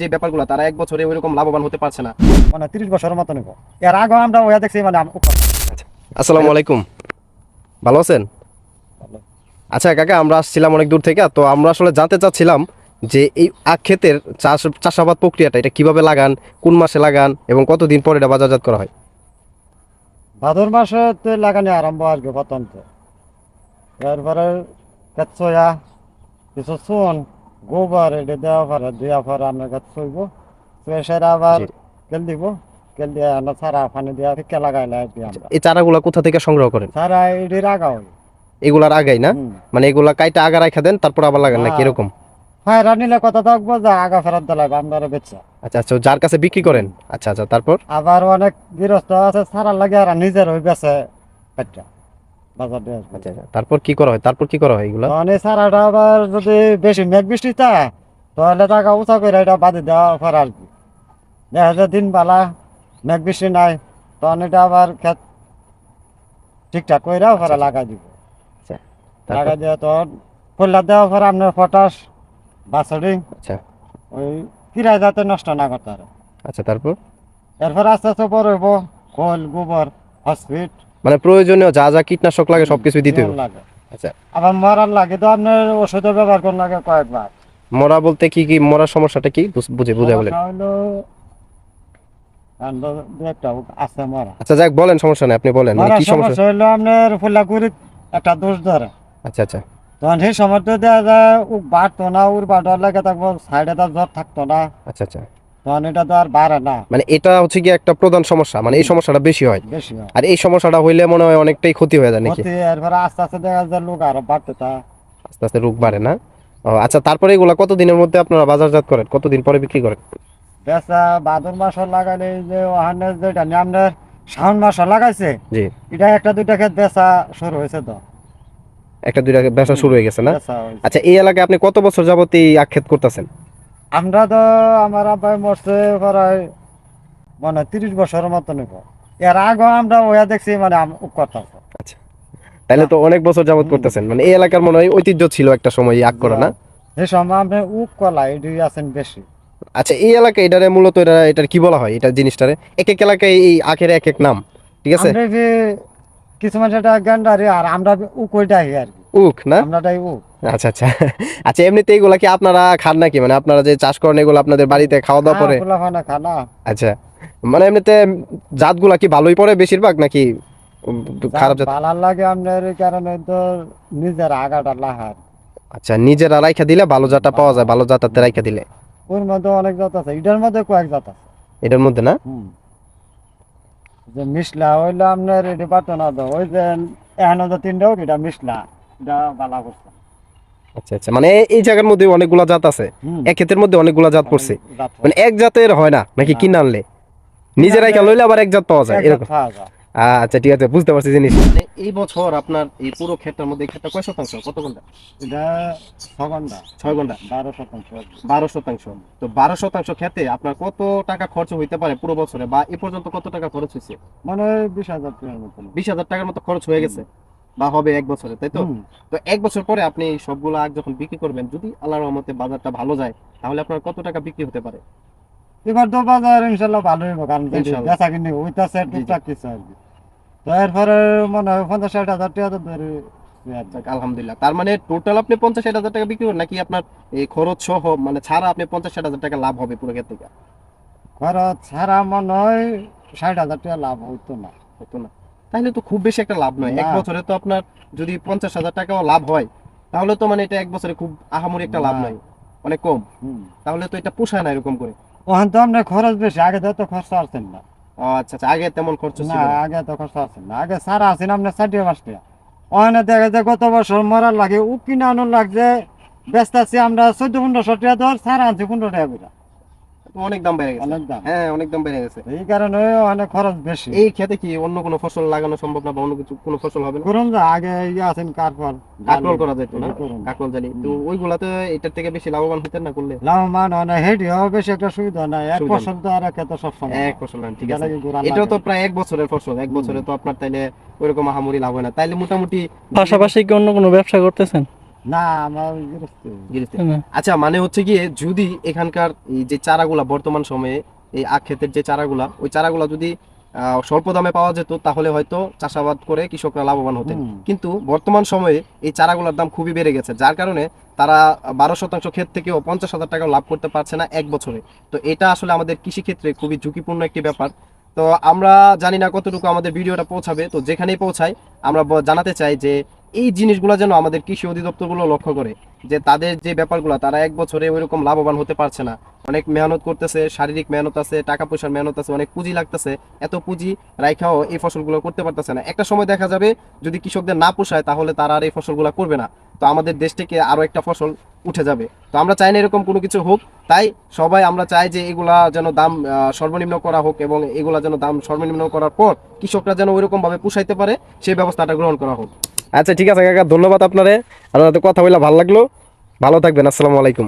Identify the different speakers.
Speaker 1: যে ব্যাপারগুলো তারা এক বছরে ওইরকম লাভবান হতে পারছে না।
Speaker 2: মানে তিরিশ বছরের মতো নেব। এর আগে আমরা ওয়া দেখছি মানে
Speaker 1: আসসালামু আলাইকুম। ভালো আছেন? আচ্ছা কাকা আমরা আসছিলাম অনেক দূর থেকে তো আমরা আসলে জানতে চাচ্ছিলাম যে এই আখ ক্ষেতের চাষ চাষাবাদ প্রক্রিয়াটা এটা কীভাবে লাগান কোন মাসে লাগান এবং কতদিন পরে এটা বাজারজাত করা হয়?
Speaker 2: ভাদর মাসে তো লাগানি আরম্ভ আসবে বতন্ত এরপরে কিছু চুন গোবর এটা দেওয়া পরে দেওয়া পরে আমরা গাছ ছইব। সেরা আবার। কেল দিব। কেল দিয়ে আমরা সারা পানি দেওয়া ফিকে লাগাই দিই আমরা।
Speaker 1: এই চারাগুলা কোথা থেকে সংগ্রহ করেন?
Speaker 2: সারা এটি রাগা হয়।
Speaker 1: এগুলার আগাই না? মানে এগুলা কাইটা আগা রাখা দেন তারপর আবার লাগান নাকি
Speaker 2: হ্যাঁ।
Speaker 1: এরকম?
Speaker 2: হ্যাঁ রানিলে কথা থাকব যে আগা ফেরত দিলাই আমরা বেচা।
Speaker 1: আচ্ছা আচ্ছা যার কাছে বিক্রি করেন? আচ্ছা আচ্ছা তারপর?
Speaker 2: আবার অনেক গৃহস্থ আছে সারা লাগে আর নিজের হয়ে বেছে পেটটা। বাজার আসবে।
Speaker 1: আচ্ছা আচ্ছা। তারপর কি করা হয়? তারপর কি করা হয় এগুলা?
Speaker 2: এই সারাটা আবার যদি বেশি মেঘ বৃষ্টি তা তাহলে টাকা উঁচা করে এটা বাদে দেওয়া পরে আর কি। দেখা যায় দিন বালা মেঘ বৃষ্টি নাই তখন এটা আবার খেত ঠিকঠাক করে পরে লাগাই দিব। লাগাই দিয়ে তখন ফুল্লা দেওয়া পরে আপনার পটাশ বাছড়ি
Speaker 1: আচ্ছা।
Speaker 2: ওই কিরায় যাতে নষ্ট না করতে পারে।
Speaker 1: আচ্ছা তারপর?
Speaker 2: এরপর আস্তে আস্তে বড় হইব খোল গোবর হসপিট
Speaker 1: মানে প্রয়োজনীয় যা যা কীটনাশক লাগে সবকিছু দিতে হবে। আচ্ছা।
Speaker 2: আবার মরার লাগে তো আপনার ব্যবহার লাগে কয়েকবার।
Speaker 1: মরা বলতে কি কি মরার সমস্যাটা কি? বুঝে বুঝে বলেন। আচ্ছা যাক বলেন সমস্যা নেই আপনি বলেন। মানে কি সমস্যা?
Speaker 2: হইল আপনার ফুলাকুড়ি একটা দোষ ধরে।
Speaker 1: আচ্ছা আচ্ছা।
Speaker 2: তখন সেই সময়টা দেওয়া যায় বাড়তো না ওর বাড়ার লাগে থাকব সাইডে তার জ্বর থাকতো না।
Speaker 1: আচ্ছা আচ্ছা।
Speaker 2: তখন এটা তো আর বাড়ে না।
Speaker 1: মানে এটা হচ্ছে কি একটা প্রধান সমস্যা মানে এই সমস্যাটা বেশি হয়।
Speaker 2: বেশি হয়।
Speaker 1: আর এই সমস্যাটা হইলে মনে হয় অনেকটাই ক্ষতি হয়ে যায় নাকি?
Speaker 2: ক্ষতি এরপরে আস্তে আস্তে দেখা যায় লোক আরও বাড়তে
Speaker 1: আস্তে আস্তে রোগ বাড়ে না? আচ্ছা তারপরে এগুলা কতদিনের মধ্যে আপনারা বাজারজাত করেন? কতদিন পরে বিক্রি করেন?
Speaker 2: বেচা ভাদর মাসে লাগাইলে এই যে ওখানে যেটা আপনার শ্রাবণ মাসে লাগাইছে
Speaker 1: জি।
Speaker 2: এটা একটা দুইটা ক্ষেত বেচা শুরু হয়েছে তো।
Speaker 1: একটা দুইটা ব্যবসা শুরু হয়ে গেছে না? আচ্ছা এই এলাকায় আপনি কত বছর যাবত এই আক্ষেত করতেছেন?
Speaker 2: আমরা তো আমার আব্বাই মরছে প্রায় মানে তিরিশ বছরের মতো নেব। এর আগে আমরা ওয়া দেখছি মানে করতাম
Speaker 1: তাহলে তো অনেক বছর যাবত করতেছেন। মানে এই এলাকার মনে হয় ঐতিহ্য ছিল একটা সময় আখ করা না?
Speaker 2: এই সময় আপনি উক কলা এটি আছেন বেশি।
Speaker 1: আচ্ছা এই এলাকায় এটারে মূলত এটা এটার কি বলা হয় এটা জিনিসটারে? এক এক এলাকায় এই আখের এক এক নাম ঠিক আছে?
Speaker 2: আমরা যে কিছুমান সেটা গেন্ডারি আর আমরা উক ওইটাই আর কি।
Speaker 1: উক না?
Speaker 2: আমরাটাই উক
Speaker 1: আচ্ছা আচ্ছা। আচ্ছা এমনিতে এগুলা কি আপনারা খান নাকি? মানে আপনারা যে চাষ করেন এগুলো আপনাদের বাড়িতে খাওয়া দাওয়া পরে আচ্ছা। মানে এমনিতে জাতগুলা কি ভালোই পড়ে বেশিরভাগ নাকি খারাপ জাত?
Speaker 2: ভালো লাগে আপনার কারণে তো নিজের আগাটা লাহার।
Speaker 1: আচ্ছা নিজেরা রাইখা দিলে ভালো জাতটা পাওয়া যায় ভালো জাতাতে রাইখা দিলে।
Speaker 2: ওর মধ্যে অনেক জাত আছে এটার মধ্যে কয়েক জাত আছে।
Speaker 1: এটার মধ্যে না?
Speaker 2: যে মিশলা হইল আপনার এটি পারতো না তো ওই যে এখন তো তিনটা এটা মিশলা এটা ভালো করছে।
Speaker 1: আচ্ছা আচ্ছা। মানে এই জায়গার মধ্যে অনেকগুলা জাত আছে। এক ক্ষেতের মধ্যে অনেকগুলা জাত পড়ছে। মানে এক জাতের হয় না নাকি কিনে আনলে? নিজে রাইখা লইলে আবার এক জাত পাওয়া যায় এরকম। আচ্ছা ঠিক আছে বুঝতে পারছি জিনিস এই বছর আপনার এই পুরো ক্ষেতটার মধ্যে ক্ষেতটা কয় শতাংশ? কত ঘণ্টা?
Speaker 2: এটা ছ ঘণ্টা।
Speaker 1: ছয় ঘণ্টা।
Speaker 2: বারো শতাংশ।
Speaker 1: বারো শতাংশ। তো বারো শতাংশ খেতে আপনার কত টাকা খরচ হইতে পারে পুরো বছরে? বা এ পর্যন্ত কত টাকা খরচ হয়েছে
Speaker 2: মানে বিশ হাজার টাকার মতন।
Speaker 1: বিশ হাজার টাকার মতো খরচ হয়ে গেছে। বা হবে এক বছরে তাই তো? তো এক বছর পরে আপনি সবগুলো আখ যখন বিক্রি করবেন যদি আল্লাহর রহমতে বাজারটা ভালো যায় তাহলে আপনার কত টাকা বিক্রি হতে পারে?
Speaker 2: এবার তো বাজার ইনশাল্লাহ ভালো হইব কারণ বেচা কিনে হইতাছে টুকটাক কিছু আর কি। তো এরপরে মনে হয় পঞ্চাশ ষাট হাজার টাকা তো ধরে
Speaker 1: আলহামদুলিল্লাহ। তার মানে টোটাল আপনি পঞ্চাশ ষাট হাজার টাকা বিক্রি করেন নাকি আপনার এই খরচ সহ মানে ছাড়া আপনি পঞ্চাশ ষাট হাজার টাকা লাভ হবে পুরো ক্ষেত থেকে
Speaker 2: খরচ ছাড়া মনে হয় ষাট হাজার টাকা লাভ হইতো না।
Speaker 1: হতো না। তাহলে তো খুব বেশি একটা লাভ নয়। এক বছরে তো আপনার যদি পঞ্চাশ হাজার টাকাও লাভ হয় তাহলে তো মানে এটা এক বছরে খুব আহামরি একটা লাভ নয়। অনেক কম। তাহলে তো এটা পোষায় না এরকম করে।
Speaker 2: ওখান তো আপনার খরচ বেশি আগে তো খরচ আসছেন না।
Speaker 1: আচ্ছা আচ্ছা আগে তেমন খরচ ছিল
Speaker 2: না। আগে তো খরচ আসছেন না। আগে সারা আছেন আপনার ষাটিয়ে পাঁচটা ওখানে দেখা যায় গত বছর মরার লাগে ও কিনে আনুন লাগছে ব্যস্ত আছি আমরা চোদ্দ পনেরোশো টাকা ধর সারা আনছি পনেরো টাকা করে।
Speaker 1: অনেক দাম বেড়ে গেছে।
Speaker 2: অনেক দাম।
Speaker 1: হ্যাঁ অনেক দাম বেড়ে গেছে।
Speaker 2: এই কারণে অনেক খরচ বেশি।
Speaker 1: এই খেতে কি অন্য কোনো ফসল লাগানো সম্ভব না বা অন্য কিছু কোনো ফসল হবে না?
Speaker 2: করুন আগে ইয়ে আছেন কারফল
Speaker 1: কাকরোল করা যেত না?
Speaker 2: করুন।
Speaker 1: জানি। তো ওইগুলাতে এটার থেকে বেশি লাভবান হতেন না করলে?
Speaker 2: লাভবান হয় না হেঁটেও বেশি একটা সুবিধা নাই। এক ফসল তো আর খেতে সবসময়
Speaker 1: এক ফসল না, ঠিক আছে। এটাও তো প্রায় এক বছরের ফসল। এক বছরে তো আপনার তাইলে ওইরকম আহামরি লাভ হয় না। তাইলে মোটামুটি
Speaker 3: পাশাপাশি কি অন্য কোনো ব্যবসা করতেছেন?
Speaker 2: না আমার
Speaker 1: আচ্ছা মানে হচ্ছে গিয়ে যদি এখানকার এই যে চারাগুলা বর্তমান সময়ে এই আখ ক্ষেতের যে চারাগুলা ওই চারাগুলা যদি স্বল্প দামে পাওয়া যেত তাহলে হয়তো চাষাবাদ করে কৃষকরা লাভবান হতেন। কিন্তু বর্তমান সময়ে এই চারাগুলোর দাম খুবই বেড়ে গেছে যার কারণে তারা বারো শতাংশ ক্ষেত থেকেও পঞ্চাশ হাজার টাকা লাভ করতে পারছে না এক বছরে। তো এটা আসলে আমাদের কৃষি ক্ষেত্রে খুবই ঝুঁকিপূর্ণ একটি ব্যাপার। তো আমরা জানি না কতটুকু আমাদের ভিডিওটা পৌঁছাবে তো যেখানেই পৌঁছায় আমরা জানাতে চাই যে এই জিনিসগুলো যেন আমাদের কৃষি অধিদপ্তরগুলো লক্ষ্য করে, যে তাদের যে ব্যাপারগুলো, তারা এক বছরে ওইরকম লাভবান হতে পারছে না। অনেক মেহনত করতেছে, শারীরিক মেহনত আছে, টাকা পয়সার মেহনত আছে, অনেক পুঁজি লাগতেছে, এত পুঁজি রাইখাও এই ফসলগুলো করতে পারতেছে না। একটা সময় দেখা যাবে, যদি কৃষকদের না পোষায়, তাহলে তারা আর এই ফসলগুলো করবে না। তো আমাদের দেশ থেকে আরও একটা ফসল উঠে যাবে। তো আমরা চাই না এরকম কোনো কিছু হোক। তাই সবাই আমরা চাই যে এগুলা যেন দাম সর্বনিম্ন করা হোক এবং এগুলা যেন দাম সর্বনিম্ন করার পর কৃষকরা যেন ওইরকম ভাবে পুষাইতে পারে সেই ব্যবস্থাটা গ্রহণ করা হোক। আচ্ছা ঠিক আছে, কাকা, ধন্যবাদ আপনারে। আপনার কথা বলে ভালো লাগল, ভালো থাকবেন, আসসালামু আলাইকুম।